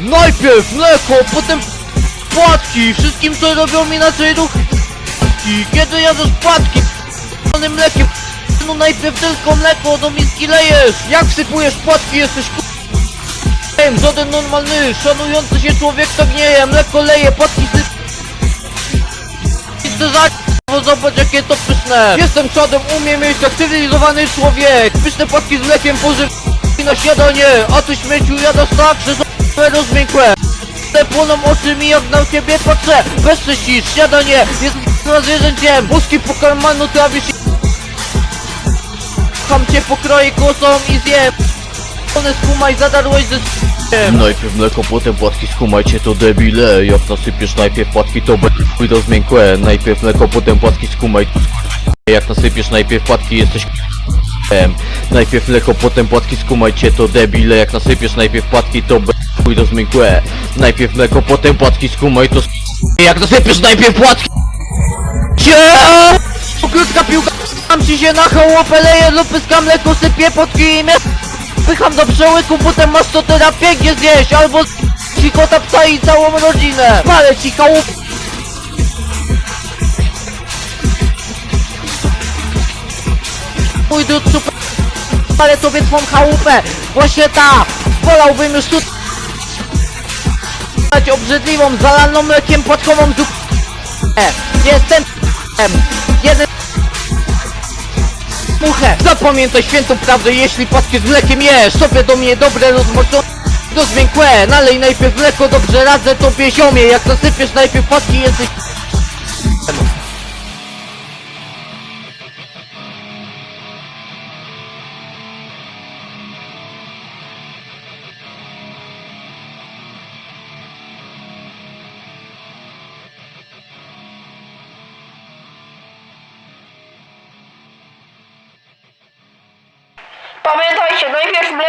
Najpierw mleko, potem płatki. Wszystkim co robią inaczej ruchy Kiedy płatki z mlekiem No najpierw tylko mleko do miski lejesz. Jak wsypujesz płatki jesteś ku... Żaden normalny, szanujący się człowiek to gnieje Mleko leje, płatki syp... Chcę za... Bo zobacz jakie to pyszne. Jestem czadem, umiem mieć jak cywilizowany człowiek. Pyszne płatki z mlekiem pożyw... na śniadanie. A ty śmieciu jadasz tak, że to rozmiękłe. Te płoną oczy mi jak na ciebie patrzę. Bez prześcisz, śniadanie jest na zwierzęciem. Łuski po karmanu trawisz i... Cham cię pokroję kłosą i zjem One skumaj, zadarłeś ze Najpierw mleko, potem płatki, skumajcie to debile. Jak nasypiesz najpierw płatki to pójdą zmiękłe. Najpierw mleko, potem płatki, skumaj. Jak nasypiesz najpierw płatki jesteś Najpierw mleko, potem płatki, skumajcie to debile. Jak nasypiesz najpierw płatki to b... pójdą zmiękłe. Najpierw mleko, potem płatki, skumaj to Jak nasypiesz najpierw płatki Cie! Krótka piłka Mam ci się na chałupę, leję lub pyska mleko, sypię pod kimie Pycham do przełyku, potem masz to terapię gdzie zjeść Albo ci kota psa i całą rodzinę. Palę ci chałupę Mój drut super Ale tobie twą chałupę. Właśnie ta Wolałbym już tu obrzydliwą, zalaną mlekiem płatkową zupę Jestem Jeden Muchę Zapamiętaj świętą prawdę Jeśli płatki z mlekiem jesz. Sobie do mnie dobre rozmoczone do zmiękłe Nalej najpierw mleko, dobrze radzę tobie ziomie. Jak zasypiesz najpierw płatki jesteś Pamiętajcie, najpierw mleko, potem płatki.